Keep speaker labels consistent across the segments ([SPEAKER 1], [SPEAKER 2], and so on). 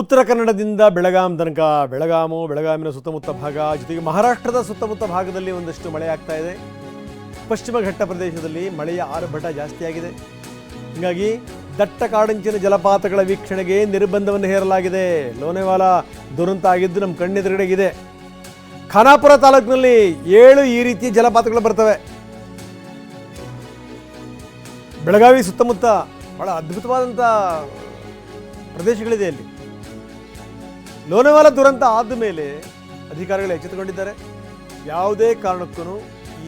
[SPEAKER 1] ಉತ್ತರ ಕನ್ನಡದಿಂದ ಬೆಳಗಾಂ ತನಕ. ಬೆಳಗಾಮು, ಬೆಳಗಾಮಿನ ಸುತ್ತಮುತ್ತ ಭಾಗ, ಜೊತೆಗೆ ಮಹಾರಾಷ್ಟ್ರದ ಸುತ್ತಮುತ್ತ ಭಾಗದಲ್ಲಿ ಒಂದಷ್ಟು ಮಳೆ ಆಗ್ತಾ ಇದೆ. ಪಶ್ಚಿಮ ಘಟ್ಟ ಪ್ರದೇಶದಲ್ಲಿ ಮಳೆಯ ಆರ್ಭಟ ಜಾಸ್ತಿಯಾಗಿದೆ. ಹೀಗಾಗಿ ದಟ್ಟ ಕಾಡಂಚಿನ ಜಲಪಾತಗಳ ವೀಕ್ಷಣೆಗೆ ನಿರ್ಬಂಧವನ್ನು ಹೇರಲಾಗಿದೆ. ಲೋನೆವಾಲ ದುರಂತ ಆಗಿದ್ದು ನಮ್ಮ ಕಣ್ಣೆದುರುಗಡೆಗಿದೆ. ಖಾನಾಪುರ ತಾಲೂಕಿನಲ್ಲಿ ಏಳು ಈ ರೀತಿಯ ಜಲಪಾತಗಳು ಬರ್ತವೆ. ಬೆಳಗಾವಿ ಸುತ್ತಮುತ್ತ ಬಹಳ ಅದ್ಭುತವಾದಂಥ ಪ್ರದೇಶಗಳಿದೆ ಅಲ್ಲಿ. ಲೋನೆವಾಲ ದುರಂತ ಆದ ಮೇಲೆ ಅಧಿಕಾರಿಗಳು ಎಚ್ಚೆತ್ತುಕೊಂಡಿದ್ದಾರೆ. ಯಾವುದೇ ಕಾರಣಕ್ಕೂ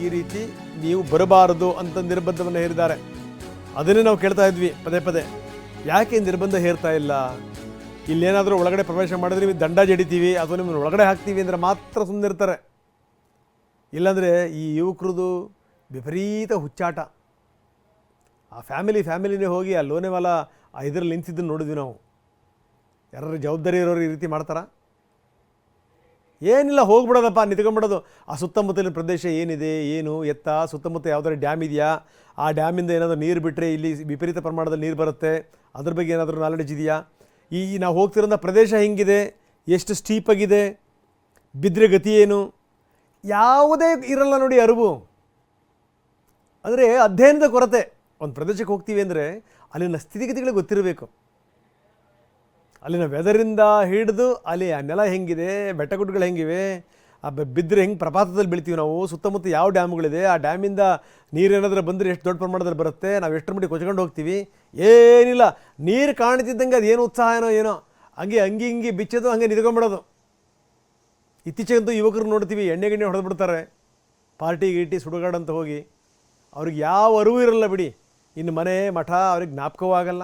[SPEAKER 1] ಈ ರೀತಿ ನೀವು ಬರಬಾರದು ಅಂತ ನಿರ್ಬಂಧವನ್ನು ಹೇರಿದ್ದಾರೆ. ಅದನ್ನೇ ನಾವು ಕೇಳ್ತಾ ಇದ್ವಿ ಪದೇ ಪದೇ. ಯಾಕೆ ನಿರ್ಬಂಧ ಹೇರ್ತಾ ಇಲ್ಲ? ಇಲ್ಲೇನಾದರೂ ಒಳಗಡೆ ಪ್ರವೇಶ ಮಾಡಿದ್ರೆ ನೀವು ದಂಡ ಜಡಿತೀವಿ, ಅಥವಾ ನಿಮ್ಮನ್ನು ಒಳಗಡೆ ಹಾಕ್ತೀವಿ ಅಂದರೆ ಮಾತ್ರ ಸುಮ್ಮನಿರ್ತಾರೆ ಇಲ್ಲಾಂದರೆ ಈ ಯುವಕರದು ವಿಪರೀತ ಹುಚ್ಚಾಟ. ಆ ಫ್ಯಾಮಿಲಿ ಫ್ಯಾಮಿಲಿನೇ ಹೋಗಿ ಆ ಲೋನೆವಾಲ ಇದರಲ್ಲಿ ನಿಂತಿದ್ದನ್ನು ನೋಡಿದ್ವಿ ನಾವು. ಯಾರು ಜವಾಬ್ದಾರಿ ಇರೋರು ಈ ರೀತಿ ಮಾಡ್ತಾರಾ? ಏನಿಲ್ಲ, ಹೋಗ್ಬಿಡೋದಪ್ಪ, ನಿಂತ್ಕೊಂಡ್ಬಿಡೋದು. ಆ ಸುತ್ತಮುತ್ತಲಿನ ಪ್ರದೇಶ ಏನಿದೆ, ಏನು, ಎತ್ತ, ಸುತ್ತಮುತ್ತ ಯಾವುದಾದ್ರು ಡ್ಯಾಮ್ ಇದೆಯಾ? ಆ ಡ್ಯಾಮಿಂದ ಏನಾದರೂ ನೀರು ಬಿಟ್ಟರೆ ಇಲ್ಲಿ ವಿಪರೀತ ಪ್ರಮಾಣದಲ್ಲಿ ನೀರು ಬರುತ್ತೆ. ಅದ್ರ ಬಗ್ಗೆ ಏನಾದರೂ ನಾಲೆಡ್ಜ್ ಇದೆಯಾ? ಈ ನಾವು ಹೋಗ್ತಿರೋಂಥ ಪ್ರದೇಶ ಹೆಂಗಿದೆ? ಎಷ್ಟು ಸ್ಟೀಪ್ ಆಗಿದೆ? ಬಿದ್ದರೆ ಗತಿ ಏನು? ಯಾವುದೇ ಇರಲ್ಲ ನೋಡಿ ಅರಿವು. ಅಂದರೆ ಅಧ್ಯಯನದ ಕೊರತೆ. ಒಂದು ಪ್ರದೇಶಕ್ಕೆ ಹೋಗ್ತೀವಿ ಅಂದರೆ ಅಲ್ಲಿನ ಸ್ಥಿತಿಗತಿಗಳಿಗೆ ಗೊತ್ತಿರಬೇಕು. ಅಲ್ಲಿನ ವೆದರಿಂದ ಹಿಡಿದು ಅಲ್ಲಿ ಆ ನೆಲ ಹೆಂಗಿದೆ, ಬೆಟ್ಟಗುಡ್ಡಗಳು ಹೆಂಗಿವೆ, ಆ ಬಿದ್ದರೆ ಹೆಂಗೆ ಪ್ರಪಾತದಲ್ಲಿ ಬೀಳ್ತೀವಿ ನಾವು, ಸುತ್ತಮುತ್ತ ಯಾವ ಡ್ಯಾಮ್ಗಳಿದೆ, ಆ ಡ್ಯಾಮಿಂದ ನೀರೇನಾದರೂ ಬಂದರೆ ಎಷ್ಟು ದೊಡ್ಡ ಪ್ರಮಾಣದಲ್ಲಿ ಬರುತ್ತೆ, ನಾವು ಎಷ್ಟರ ಮಟ್ಟಿಗೆ ಕೊಚ್ಕೊಂಡು ಹೋಗ್ತೀವಿ? ಏನಿಲ್ಲ. ನೀರು ಕಾಣ್ತಿದ್ದಂಗೆ ಅದು ಏನು ಉತ್ಸಾಹ ಏನೋ ಏನೋ. ಹಂಗೆ ಹಂಗೆ ಹಿಂಗೆ ಬಿಚ್ಚೋದು, ಹಂಗೆ ನಿಂತ್ಕೊಂಡ್ಬಿಡೋದು ಇತ್ತೀಚೆಗಂತೂ ಯುವಕರು ನೋಡ್ತೀವಿ, ಎಣ್ಣೆ ಗಿಣ್ಣೆ ಹೊಡೆದ್ಬಿಡ್ತಾರೆ ಪಾರ್ಟಿ ಗೀಟಿ ಸುಡುಗಾಡಂತ ಹೋಗಿ. ಅವ್ರಿಗೆ ಯಾವ ಅರಿವು ಇರಲ್ಲ ಬಿಡಿ. ಇನ್ನು ಮನೆ ಮಠ ಅವ್ರಿಗೆ ಜ್ಞಾಪಕವೂ ಆಗಲ್ಲ.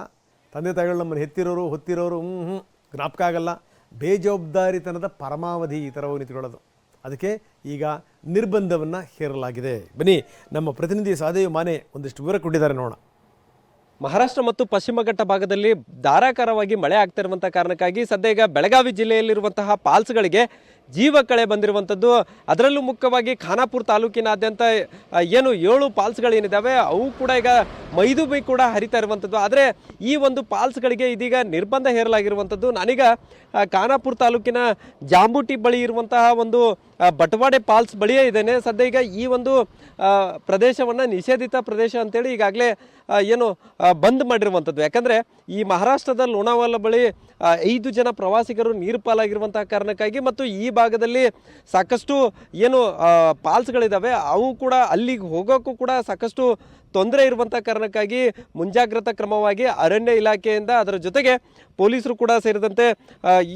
[SPEAKER 1] ತಂದೆ ತಾಯಿಗಳು ನಮ್ಮನ್ನು ಹೆತ್ತಿರೋರು, ಹೊತ್ತಿರೋರು ಹ್ಞೂ ಜ್ಞಾಪಕ ಆಗಲ್ಲ. ಬೇಜವಾಬ್ದಾರಿತನದ ಪರಮಾವಧಿ ಈ ಥರವು ನಿಂತ್ಕೊಳ್ಳೋದು. ಅದಕ್ಕೆ ಈಗ ನಿರ್ಬಂಧವನ್ನು ಹೇರಲಾಗಿದೆ. ಬನ್ನಿ, ನಮ್ಮ ಪ್ರತಿನಿಧಿ ಸಾದೇವ್ ಮಾನೆ ಒಂದಿಷ್ಟು ವಿವರ ಕೊಟ್ಟಿದ್ದಾರೆ ನೋಡೋಣ.
[SPEAKER 2] ಮಹಾರಾಷ್ಟ್ರ ಮತ್ತು ಪಶ್ಚಿಮ ಘಟ್ಟ ಭಾಗದಲ್ಲಿ ಧಾರಾಕಾರವಾಗಿ ಮಳೆ ಆಗ್ತಿರುವಂತಹ ಕಾರಣಕ್ಕಾಗಿ ಸದ್ಯ ಈಗ ಬೆಳಗಾವಿ ಜಿಲ್ಲೆಯಲ್ಲಿರುವಂತಹ ಪಾಲ್ಸ್ಗಳಿಗೆ ಜೀವ ಕಳೆ ಬಂದಿರುವಂಥದ್ದು. ಅದರಲ್ಲೂ ಮುಖ್ಯವಾಗಿ ಖಾನಾಪುರ ತಾಲೂಕಿನಾದ್ಯಂತ ಏನು ಏಳು ಪಾಲ್ಸ್ಗಳೇನಿದ್ದಾವೆ ಅವು ಕೂಡ ಈಗ ಮೈದುಬೈ ಕೂಡ ಹರಿತಾ ಇರುವಂಥದ್ದು. ಆದರೆ ಈ ಒಂದು ಪಾಲ್ಸ್ಗಳಿಗೆ ಇದೀಗ ನಿರ್ಬಂಧ ಹೇರಲಾಗಿರುವಂಥದ್ದು. ನಾನೀಗ ಖಾನಾಪುರ ತಾಲೂಕಿನ ಜಾಂಬೂಟಿ ಬಳಿ ಇರುವಂತಹ ಒಂದು ಬಟವಾಡೆ ಪಾಲ್ಸ್ ಬಳಿಯೇ ಇದ್ದೇನೆ. ಸದ್ಯ ಈಗ ಈ ಒಂದು ಪ್ರದೇಶವನ್ನು ಪ್ರದೇಶವನ್ನ ನಿಷೇಧಿತ ಪ್ರದೇಶ ಅಂತೇಳಿ ಈಗಾಗಲೇ ಏನು ಬಂದ್ ಮಾಡಿರುವಂಥದ್ದು. ಯಾಕಂದರೆ ಈ ಮಹಾರಾಷ್ಟ್ರದ ಲೋನಾವಾಲ ಬಳಿ ಐದು ಜನ ಪ್ರವಾಸಿಗರು ನೀರು ಪಾಲಾಗಿರುವಂತಹ ಕಾರಣಕ್ಕಾಗಿ ಮತ್ತು ಈ ಭಾಗದಲ್ಲಿ ಸಾಕಷ್ಟು ಏನು ಪಾಲ್ಸ್ಗಳಿದ್ದಾವೆ ಅವು ಕೂಡ ಅಲ್ಲಿಗೆ ಹೋಗೋಕ್ಕೂ ಕೂಡ ಸಾಕಷ್ಟು ತೊಂದರೆ ಇರುವಂಥ ಕಾರಣಕ್ಕಾಗಿ ಮುಂಜಾಗ್ರತಾ ಕ್ರಮವಾಗಿ ಅರಣ್ಯ ಇಲಾಖೆಯಿಂದ ಅದರ ಜೊತೆಗೆ ಪೊಲೀಸರು ಕೂಡ ಸೇರಿದಂತೆ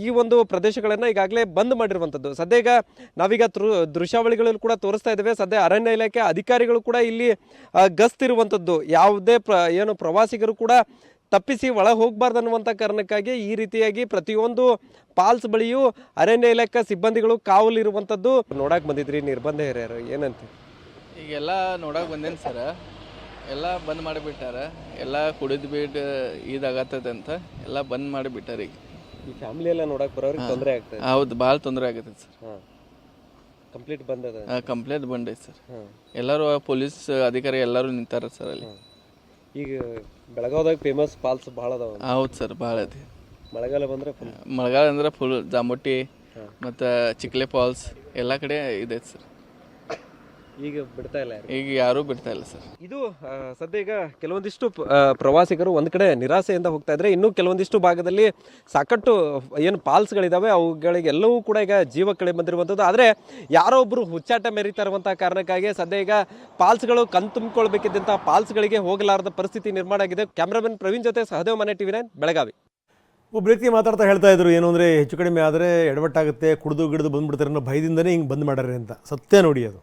[SPEAKER 2] ಈ ಒಂದು ಪ್ರದೇಶಗಳನ್ನು ಈಗಾಗಲೇ ಬಂದ್ ಮಾಡಿರುವಂಥದ್ದು ಸದ್ಯ ಈಗ ನಾವೀಗ ದೃಶ್ಯಾವಳಿಗಳಲ್ಲಿ ಕೂಡ ತೋರಿಸ್ತಾ ಇದ್ದೇವೆ. ಸದ್ಯ ಅರಣ್ಯ ಇಲಾಖೆ ಅಧಿಕಾರಿಗಳು ಕೂಡ ಇಲ್ಲಿ ಗಸ್ತಿರುವಂಥದ್ದು ಯಾವುದೇ ಏನು ಪ್ರವಾಸಿಗರು ಕೂಡ ತಪ್ಪಿಸಿ ಒಳ ಹೋಗಬಾರ್ದು ಅನ್ನುವಂಥ ಕಾರಣಕ್ಕಾಗಿ ಈ ರೀತಿಯಾಗಿ ಪ್ರತಿಯೊಂದು ಪಾಲ್ಸ್ ಬಳಿಯೂ ಅರಣ್ಯ ಇಲಾಖೆ ಸಿಬ್ಬಂದಿಗಳು ಕಾವಲಿರುವಂಥದ್ದು ನೋಡಕ್ ಬಂದಿದ್ರಿ ನಿರ್ಬಂಧ ಹಿರಿಯರು ಏನಂತ?
[SPEAKER 3] ಈಗೆಲ್ಲ ನೋಡಕ್ ಬಂದೇನು ಸರ ಎಲ್ಲ ಬಂದ್ ಮಾಡಿಬಿಟ್ಟಾರ ಎಲ್ಲ ಕುಡಿದು ಬಿಟ್ಟು ಇದಾಗತ್ತದ ಅಂತ ಎಲ್ಲ ಬಂದ್ ಮಾಡಿಬಿಟ್ಟಾರ ಈಗ.
[SPEAKER 2] ಈ ಫ್ಯಾಮಿಲಿ ಎಲ್ಲ ನೋಡಕ್ ಬರೋರಿಗೆ ತೊಂದರೆ ಆಗ್ತದೆ.
[SPEAKER 3] ಹೌದು ಭಾಳ ತೊಂದರೆ ಆಗತ್ತೆ ಸರ್.
[SPEAKER 2] ಹಾಂ. ಕಂಪ್ಲೀಟ್ ಬಂದದ
[SPEAKER 3] ಕಂಪ್ಲೇಂಟ್ ಬಂದೈತೆ ಸರ್. ಎಲ್ಲರೂ ಪೊಲೀಸ್ ಅಧಿಕಾರಿ ಎಲ್ಲರೂ ನಿಂತಾರ ಸರ್ ಅಲ್ಲಿ.
[SPEAKER 2] ಈಗ ಬೆಳಗಾವದಾಗ ಫೇಮಸ್ ಫಾಲ್ಸ್ ಭಾಳ ಅದಾವ
[SPEAKER 3] ಹೌದು ಸರ್ ಭಾಳ ಐತಿ
[SPEAKER 2] ಮಳೆಗಾಲ ಬಂದ್ರೆ
[SPEAKER 3] ಮಳೆಗಾಲ ಅಂದ್ರೆ ಫುಲ್ ಜಾಮುಟ್ಟಿ ಮತ್ತು ಚಿಕ್ಲೆ ಫಾಲ್ಸ್ ಎಲ್ಲ ಕಡೆ ಇದೈತೆ ಸರ್
[SPEAKER 2] ಈಗ ಬಿಡ್ತಾ ಇಲ್ಲ
[SPEAKER 3] ಈಗ ಯಾರೂ ಬಿಡ್ತಾ ಇಲ್ಲ ಸರ್.
[SPEAKER 2] ಇದು ಆ, ಸದ್ಯ ಈಗ ಕೆಲವೊಂದಿಷ್ಟು ಪ- ಆ, ಪ್ರವಾಸಿಗರು ಒಂದ್ ಕಡೆ ನಿರಾಸೆಯಿಂದ ಹೋಗ್ತಾ ಇದ್ರೆ ಇನ್ನು ಕೆಲವೊಂದಿಷ್ಟು ಭಾಗದಲ್ಲಿ ಸಾಕಷ್ಟು ಏನು ಪಾಲ್ಸ್ಗಳಿದಾವೆ. ಅವುಗಳಿಗೆ ಎಲ್ಲವೂ ಕೂಡ ಈಗ ಜೀವ ಕಳೆ ಬಂದಿರುವಂಥದ್ದು ಆದರೆ ಯಾರೋ ಒಬ್ರು ಹುಚ್ಚಾಟ ಮೆರಿತಾ ಇರುವಂತಹ ಕಾರಣಕ್ಕಾಗಿ ಸದ್ಯ ಈಗ ಪಾಲ್ಸ್ಗಳು ಕಣ್ ಪಾಲ್ಸ್ ಪಾಲ್ಸ್ಗಳಿಗೆ ಹೋಗಲಾರದ ಪರಿಸ್ಥಿತಿ ನಿರ್ಮಾಣ ಆಗಿದೆ. ಕ್ಯಾಮ್ರಾಮನ್ ಪ್ರವೀಣ್ ಜೊತೆ ಸಹದೇವ್ ಮನೆ ಟಿವಿ ನೈನ್ ಬೆಳಗಾವಿ.
[SPEAKER 1] ಒಬ್ಬ ರೀತಿ ಮಾತಾಡ್ತಾ ಹೇಳ್ತಾ ಇದ್ರು ಏನು ಅಂದರೆ ಹೆಚ್ಚು ಕಡಿಮೆ ಆದರೆ ಎಡವಟ್ಟಾಗುತ್ತೆ ಕುಡಿದು ಗಿಡದು ಬಂದ್ಬಿಡ್ತಾರೆ ಅನ್ನೋ ಭಯದಿಂದನೇ ಹಿಂಗೆ ಬಂದ್ ಮಾಡ್ಯಾರೆ ಅಂತ. ಸತ್ಯ ನೋಡಿ ಅದು.